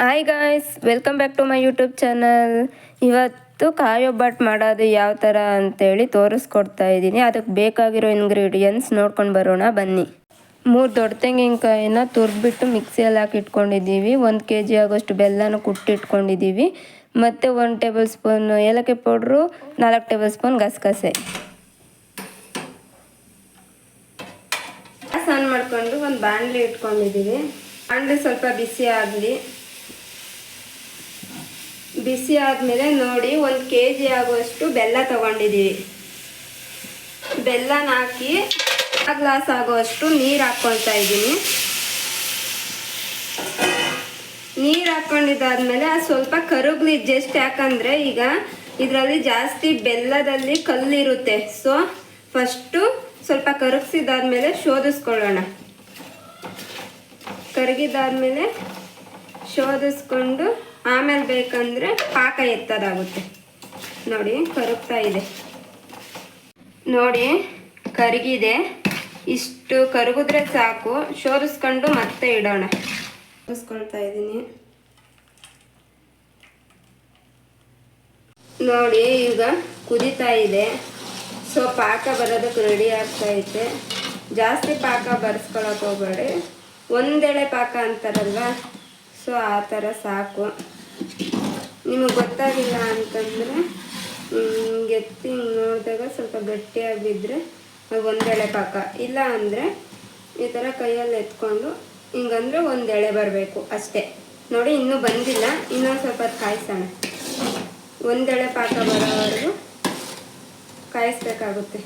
Hi guys welcome back to my YouTube channel ಇವತ್ತು ಕಾಯಿ ಒಬ್ಬಟ್ಟು ಮಾಡೋದು ಯಾವ ಥರ ಅಂತೇಳಿ ತೋರಿಸ್ಕೊಡ್ತಾ ಇದ್ದೀನಿ. ಅದಕ್ಕೆ ಬೇಕಾಗಿರೋ ಇಂಗ್ರೀಡಿಯೆಂಟ್ಸ್ ನೋಡ್ಕೊಂಡು ಬರೋಣ, ಬನ್ನಿ. ಮೂರು ದೊಡ್ಡ ತೆಂಗಿನಕಾಯಿನ ತುರ್ಬಿಟ್ಟು ಮಿಕ್ಸಿಯಲ್ಲಿ ಹಾಕಿ ಇಟ್ಕೊಂಡಿದ್ದೀವಿ. ಒಂದು ಕೆ ಜಿ ಆಗೋಷ್ಟು ಬೆಲ್ಲನ ಕುಟ್ಟಿಟ್ಕೊಂಡಿದ್ದೀವಿ ಮತ್ತು ಒಂದು ಟೇಬಲ್ ಸ್ಪೂನ್ ಏಲಕ್ಕಿ ಪೌಡ್ರು, ನಾಲ್ಕು ಟೇಬಲ್ ಸ್ಪೂನ್ ಗಸಗಸೆ ಆನ್ ಮಾಡ್ಕೊಂಡು ಒಂದು ಬಾಣಲಿ ಇಟ್ಕೊಂಡಿದ್ದೀವಿ. ಬಾಣಲಿ ಸ್ವಲ್ಪ ಬಿಸಿ ಆಗಲಿ. ಬಿಸಿ ಆದಮೇಲೆ ನೋಡಿ ಒಂದು ಕೆ ಜಿ ಆಗುವಷ್ಟು ಬೆಲ್ಲ ತಗೊಂಡಿದ್ದೀವಿ ಬೆಲ್ಲನ ಹಾಕಿ ಗ್ಲಾಸ್ ಆಗುವಷ್ಟು ನೀರು ಹಾಕ್ಕೊಳ್ತಾ ಇದ್ದೀನಿ. ನೀರು ಹಾಕ್ಕೊಂಡಿದ್ದಾದ್ಮೇಲೆ ಅದು ಸ್ವಲ್ಪ ಕರುಗ್ಲಿ ಜಸ್ಟ್ ಯಾಕಂದರೆ ಈಗ ಇದರಲ್ಲಿ ಜಾಸ್ತಿ ಬೆಲ್ಲದಲ್ಲಿ ಕಲ್ಲಿರುತ್ತೆ. ಸೊ ಫಸ್ಟು ಸ್ವಲ್ಪ ಕರಗಿಸಿದಾದ್ಮೇಲೆ ಶೋಧಿಸ್ಕೊಳ್ಳೋಣ. ಕರಗಿದಾದ್ಮೇಲೆ ಶೋಧಿಸ್ಕೊಂಡು ಆಮೇಲೆ ಬೇಕಂದ್ರೆ ಪಾಕ ಎತ್ತದಾಗುತ್ತೆ. ನೋಡಿ, ಕರಗ್ತಾ ಇದೆ. ನೋಡಿ, ಕರಗಿದೆ. ಇಷ್ಟು ಕರಗಿದ್ರೆ ಸಾಕು. ಶೋರಿಸ್ಕೊಂಡು ಮತ್ತೆ ಇಡೋಣ. ಶೋಧಿಸ್ಕೊಳ್ತಾ ಇದ್ದೀನಿ. ನೋಡಿ, ಈಗ ಕುದಿತಾ ಇದೆ. ಸೊ, ಪಾಕ ಬರೋದಕ್ಕೆ ರೆಡಿ ಆಗ್ತಾ ಇದೆ ಜಾಸ್ತಿ ಪಾಕ ಬರ್ಸ್ಕೊಳಕ್ಕೆ ಹೋಗ್ಬೇಡಿ. ಒಂದೆಳೆ ಪಾಕ ಅಂತಾರಲ್ವ? ಸೊ, ಆ ಥರ ಸಾಕು. ನಿಮಗೆ ಗೊತ್ತಾಗಿಲ್ಲ ಅಂತಂದರೆ ಹಿಂಗೆ ಎತ್ತಿ ನೋಡಿದಾಗ ಸ್ವಲ್ಪ ಗಟ್ಟಿಯಾಗಿದ್ದರೆ ಒಂದೆಳೆ ಪಾಕ. ಇಲ್ಲ ಅಂದರೆ ಈ ಥರ ಕೈಯಲ್ಲಿ ಎತ್ಕೊಂಡು, ಹಿಂಗಂದ್ರೆ ಒಂದೆಳೆ ಬರಬೇಕು ಅಷ್ಟೇ. ನೋಡಿ, ಇನ್ನೂ ಬಂದಿಲ್ಲ. ಇನ್ನೊಂದು ಸ್ವಲ್ಪ ಕಾಯಿಸೋಣ. ಒಂದೆಳೆ ಪಾಕ ಬರೋವರೆಗೂ ಕಾಯಿಸ್ಬೇಕಾಗುತ್ತೆ.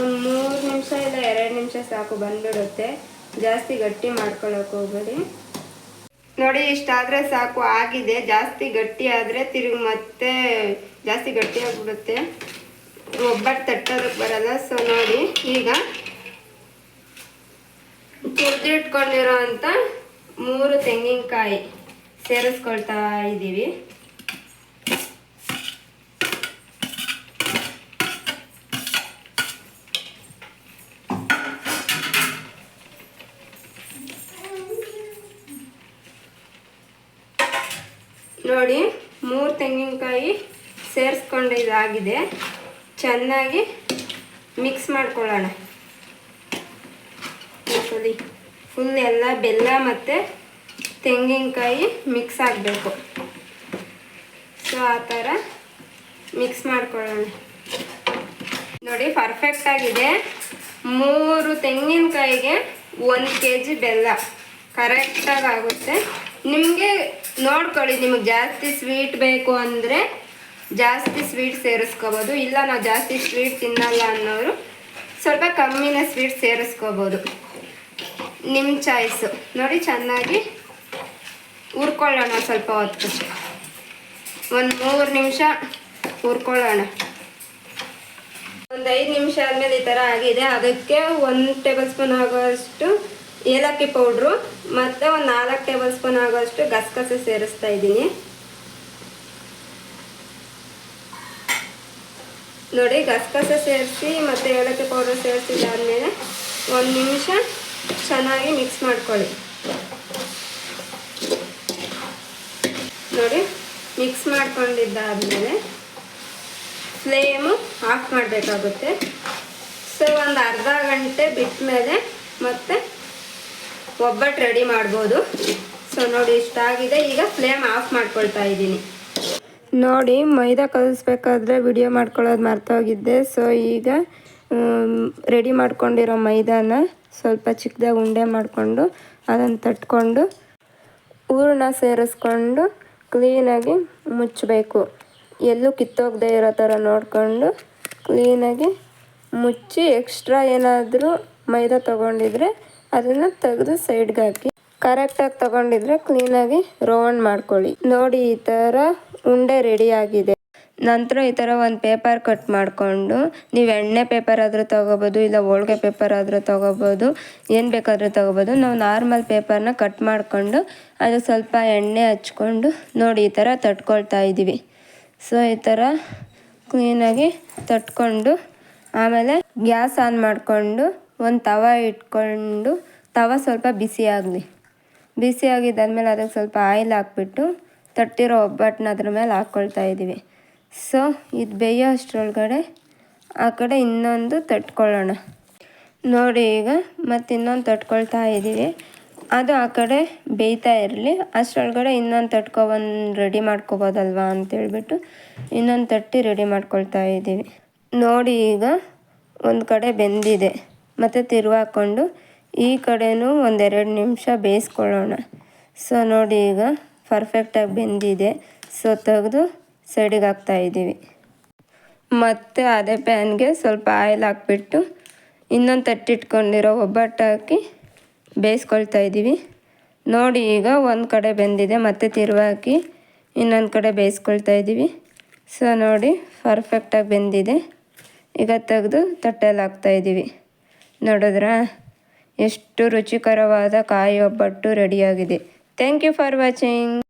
ಒಂದು ಮೂರು ನಿಮಿಷ ಇಲ್ಲ, ಎರಡು ನಿಮಿಷ ಸಾಕು, ಬಂದ್ಬಿಡುತ್ತೆ. ಜಾಸ್ತಿ ಗಟ್ಟಿ ಮಾಡ್ಕೊಳಕ್ಕೆ ಹೋಗ್ಬೇಡಿ. ನೋಡಿ, ಇಷ್ಟಾದರೆ ಸಾಕು, ಆಗಿದೆ. ಜಾಸ್ತಿ ಗಟ್ಟಿ ಆದರೆ ತಿರುಗಿ ಮತ್ತೆ ಜಾಸ್ತಿ ಗಟ್ಟಿ ಆಗಿಬಿಡುತ್ತೆ. ಒಬ್ಬಟ್ಟು ತಟ್ಟೋದಕ್ಕೆ ಬರಲ್ಲ. ಸೊ ನೋಡಿ, ಈಗ ತುರ್ದಿಟ್ಕೊಂಡಿರೋ ಅಂಥ ಮೂರು ತೆಂಗಿನಕಾಯಿ ಸೇರಿಸ್ಕೊಳ್ತಾ ಇದ್ದೀವಿ. ನೋಡಿ, ಮೂರು ತೆಂಗಿನಕಾಯಿ ಸೇರಿಸ್ಕೊಂಡಿದ್ದಾಗಿದೆ ಚೆನ್ನಾಗಿ ಮಿಕ್ಸ್ ಮಾಡ್ಕೊಳ್ಳೋಣ. ಸರಿ ಫುಲ್ ಎಲ್ಲ ಬೆಲ್ಲ ಮತ್ತು ತೆಂಗಿನಕಾಯಿ ಮಿಕ್ಸ್ ಆಗಬೇಕು. ಸೊ ಆ ಥರ ಮಿಕ್ಸ್ ಮಾಡ್ಕೊಳ್ಳೋಣ. ನೋಡಿ ಪರ್ಫೆಕ್ಟ್ ಆಗಿದೆ. ಮೂರು ತೆಂಗಿನಕಾಯಿಗೆ ಒಂದು ಕೆ ಜಿ ಬೆಲ್ಲ ಕರೆಕ್ಟಾಗಿ ಆಗುತ್ತೆ. ನಿಮಗೆ ನೋಡ್ಕೊಳ್ಳಿ, ನಿಮಗೆ ಜಾಸ್ತಿ ಸ್ವೀಟ್ ಬೇಕು ಅಂದರೆ ಜಾಸ್ತಿ ಸ್ವೀಟ್ ಸೇರಿಸ್ಕೋಬೋದು. ಇಲ್ಲ, ನಾವು ಜಾಸ್ತಿ ಸ್ವೀಟ್ ತಿನ್ನಲ್ಲ ಅನ್ನೋರು ಸ್ವಲ್ಪ ಕಮ್ಮಿನೇ ಸ್ವೀಟ್ ಸೇರಿಸ್ಕೋಬೋದು. ನಿಮ್ಮ ಚಾಯ್ಸು ನೋಡಿ, ಚೆನ್ನಾಗಿ ಹುರ್ಕೊಳ್ಳೋಣ ಸ್ವಲ್ಪ ಹೊತ್ತು ಒಂದು ಮೂರು ನಿಮಿಷ ಹುರ್ಕೊಳ್ಳೋಣ. ಒಂದು ಐದು ನಿಮಿಷ ಆದಮೇಲೆ ಈ ಥರ ಆಗಿದೆ. ಅದಕ್ಕೆ ಒಂದು ಟೇಬಲ್ ಸ್ಪೂನ್ ಆಗೋಷ್ಟು ಏಲಕ್ಕಿ ಪೌಡ್ರು ಮತ್ತು ಒಂದು ನಾಲ್ಕು ಟೇಬಲ್ ಸ್ಪೂನ್ ಆಗೋಷ್ಟು ಗಸಗಸೆ ಸೇರಿಸ್ತಾ ಇದ್ದೀನಿ. ನೋಡಿ, ಗಸಗಸೆ ಸೇರಿಸಿ ಮತ್ತು ಏಲಕ್ಕಿ ಪೌಡ್ರ್ ಸೇರಿಸಿದಾದ್ಮೇಲೆ ಒಂದು ನಿಮಿಷ ಚೆನ್ನಾಗಿ ಮಿಕ್ಸ್ ಮಾಡ್ಕೊಳ್ಳಿ. ನೋಡಿ, ಮಿಕ್ಸ್ ಮಾಡ್ಕೊಂಡಿದ್ದಾದಮೇಲೆ ಫ್ಲೇಮು ಆಫ್ ಮಾಡಬೇಕಾಗುತ್ತೆ. ಸೊ, ಒಂದು ಅರ್ಧ ಗಂಟೆ ಬಿಟ್ಟ ಮೇಲೆ ಮತ್ತೆ ಒಬ್ಬಟ್ಟು ರೆಡಿ ಮಾಡ್ಬೋದು. ಸೊ ನೋಡಿ ಇಷ್ಟಾಗಿದೆ. ಈಗ ಫ್ಲೇಮ್ ಆಫ್ ಮಾಡ್ಕೊಳ್ತಾ ಇದ್ದೀನಿ. ನೋಡಿ, ಮೈದಾ ಕಲಿಸ್ಬೇಕಾದ್ರೆ ವಿಡಿಯೋ ಮಾಡ್ಕೊಳ್ಳೋದು ಮರ್ತೋಗಿದ್ದೆ ಸೊ ಈಗ ರೆಡಿ ಮಾಡ್ಕೊಂಡಿರೋ ಮೈದಾನ ಸ್ವಲ್ಪ ಚಿಕ್ಕದಾಗಿ ಉಂಡೆ ಮಾಡಿಕೊಂಡು ಅದನ್ನು ತಟ್ಕೊಂಡು ಹೂರಣ ಸೇರಿಸ್ಕೊಂಡು ಕ್ಲೀನಾಗಿ ಮುಚ್ಚಬೇಕು. ಎಲ್ಲೂ ಕಿತ್ತೋಗದೆ ಇರೋ ಥರ ನೋಡಿಕೊಂಡು ಕ್ಲೀನಾಗಿ ಮುಚ್ಚಿ ಎಕ್ಸ್ಟ್ರಾ ಏನಾದರೂ ಮೈದಾ ತೊಗೊಂಡಿದ್ರೆ ಅದನ್ನು ತೆಗೆದು ಸೈಡ್ಗೆ ಹಾಕಿ ಕರೆಕ್ಟಾಗಿ ತಗೊಂಡಿದ್ರೆ ಕ್ಲೀನಾಗಿ ರೌಂಡ್ ಮಾಡ್ಕೊಳ್ಳಿ. ನೋಡಿ ಈ ಥರ ಉಂಡೆ ರೆಡಿ ಆಗಿದೆ. ನಂತರ ಈ ಥರ ಒಂದು ಪೇಪರ್ ಕಟ್ ಮಾಡಿಕೊಂಡು ನೀವು ಎಣ್ಣೆ ಪೇಪರ್ ಆದರೂ ತೊಗೋಬೋದು, ಇಲ್ಲ ಹೋಳ್ಗೆ ಪೇಪರ್ ಆದರೂ ತೊಗೋಬೋದು, ಏನು ಬೇಕಾದರೂ ತೊಗೋಬೋದು. ನಾವು ನಾರ್ಮಲ್ ಪೇಪರ್ನ ಕಟ್ ಮಾಡಿಕೊಂಡು ಅದು ಸ್ವಲ್ಪ ಎಣ್ಣೆ ಹಚ್ಕೊಂಡು ನೋಡಿ ಈ ಥರ ತಟ್ಕೊಳ್ತಾ ಇದ್ದೀವಿ ಸೊ ಈ ಥರ ಕ್ಲೀನಾಗಿ ತಟ್ಕೊಂಡು ಆಮೇಲೆ ಗ್ಯಾಸ್ ಆನ್ ಮಾಡಿಕೊಂಡು ಒಂದು ತವ ಇಟ್ಕೊಂಡು, ತವ ಸ್ವಲ್ಪ ಬಿಸಿ ಆಗಲಿ. ಬಿಸಿ ಅದಕ್ಕೆ ಸ್ವಲ್ಪ ಆಯಿಲ್ ಹಾಕ್ಬಿಟ್ಟು ತಟ್ಟಿರೋ ಒಬ್ಬಟ್ಟನ್ನ ಅದ್ರ ಮೇಲೆ ಹಾಕ್ಕೊಳ್ತಾ ಇದ್ದೀವಿ. ಸೊ ಇದು ಬೇಯೋ ಅಷ್ಟರೊಳಗಡೆ ಆ ಕಡೆ ಇನ್ನೊಂದು ತಟ್ಕೊಳ್ಳೋಣ. ನೋಡಿ ಈಗ ಮತ್ತು ಇನ್ನೊಂದು ತಟ್ಕೊಳ್ತಾ ಇದ್ದೀವಿ. ಅದು ಆ ಕಡೆ ಬೇಯ್ತಾ ಇರಲಿ. ಅಷ್ಟರೊಳಗಡೆ ಇನ್ನೊಂದು ತಟ್ಕೊಬಂದು ರೆಡಿ ಮಾಡ್ಕೋಬೋದಲ್ವಾ ಅಂತೇಳ್ಬಿಟ್ಟು ಇನ್ನೊಂದು ತಟ್ಟಿ ರೆಡಿ ಮಾಡ್ಕೊಳ್ತಾ ಇದ್ದೀವಿ. ನೋಡಿ ಈಗ ಒಂದು ಕಡೆ ಬೆಂದಿದೆ. ಮತ್ತು ತಿರುವಾಕೊಂಡು ಈ ಕಡೆನೂ ಒಂದೆರಡು ನಿಮಿಷ ಬೇಯಿಸ್ಕೊಳ್ಳೋಣ. ಸೊ ನೋಡಿ ಈಗ ಪರ್ಫೆಕ್ಟಾಗಿ ಬೆಂದಿದೆ. ಸೊ ತೆಗೆದು ಸೈಡಿಗೆ ಹಾಕ್ತಾಯಿದ್ದೀವಿ ಮತ್ತು ಅದೇ ಪ್ಯಾನ್ಗೆ ಸ್ವಲ್ಪ ಆಯಿಲ್ ಹಾಕ್ಬಿಟ್ಟು ಇನ್ನೊಂದು ತಟ್ಟಿಟ್ಕೊಂಡಿರೋ ಒಬ್ಬಟ್ಟು ಹಾಕಿ ಬೇಯಿಸ್ಕೊಳ್ತಾ ಇದ್ದೀವಿ. ನೋಡಿ ಈಗ ಒಂದು ಕಡೆ ಬೆಂದಿದೆ, ಮತ್ತು ತಿರುವಾಕಿ ಇನ್ನೊಂದು ಕಡೆ ಬೇಯಿಸ್ಕೊಳ್ತಾ ಇದ್ದೀವಿ. ಸೊ ನೋಡಿ ಪರ್ಫೆಕ್ಟಾಗಿ ಬೆಂದಿದೆ. ಈಗ ತೆಗೆದು ತಟ್ಟೆಯಲ್ಲಿ ಹಾಕ್ತಾಯಿದ್ದೀವಿ ನೋಡಿದ್ರಾ? ಎಷ್ಟು ರುಚಿಕರವಾದ ಕಾಯಿ ಒಬ್ಬಟ್ಟು ರೆಡಿಯಾಗಿದೆ ಥ್ಯಾಂಕ್ ಯು ಫಾರ್ ವಾಚಿಂಗ್